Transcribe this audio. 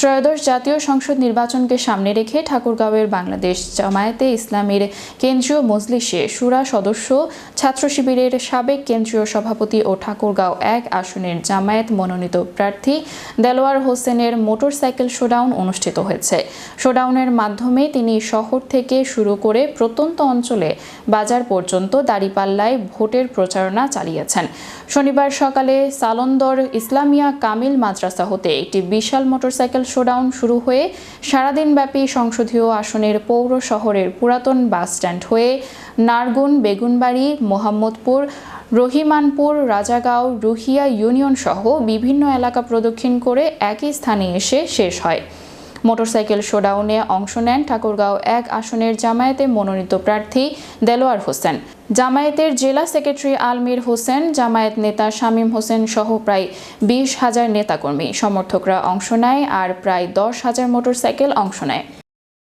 ত্রয়োদশ জাতীয় সংসদ নির্বাচনকে সামনে রেখে ঠাকুরগাঁওয়ের বাংলাদেশ জামায়াতে ইসলামীর কেন্দ্রীয় মজলিসে সুরা সদস্য, ছাত্র শিবিরের সাবেক কেন্দ্রীয় সভাপতি ও ঠাকুরগাঁও এক আসনের জামায়াত মনোনীত প্রার্থী দেলোয়ার হোসেনের মোটরসাইকেল শোডাউন অনুষ্ঠিত হয়েছে। শোডাউনের মাধ্যমে তিনি শহর থেকে শুরু করে প্রত্যন্ত অঞ্চলে বাজার পর্যন্ত দাঁড়িপাল্লায় ভোটের প্রচারণা চালিয়েছেন। শনিবার সকালে সালন্দর ইসলামিয়া কামিল মাদ্রাসা হতে একটি বিশাল মোটরসাইকেল শোডাউন শুরু হয়ে সারাদিনব্যাপী সংসদীয় আসনের পৌর শহরের পুরাতন বাসস্ট্যান্ড হয়ে নারগুন, বেগুনবাড়ি, মোহাম্মদপুর, রহিমানপুর, রাজাগাঁও, রুহিয়া ইউনিয়ন সহ বিভিন্ন এলাকা প্রদক্ষিণ করে একই স্থানে এসে শেষ হয়। মোটরসাইকেল শোডাউনে অংশ নেন ঠাকুরগাঁও এক আসনের জামায়াতে মনোনীত প্রার্থী দেলোয়ার হোসেন। জামায়াতের জেলা সেক্রেটারি আলমির হোসেন, জামায়াত নেতা শামীম হোসেন সহ প্রায় বিশ হাজার নেতাকর্মী। সমর্থকরা অংশ নেয় আর প্রায় দশ হাজার মোটরসাইকেল অংশ নেয়।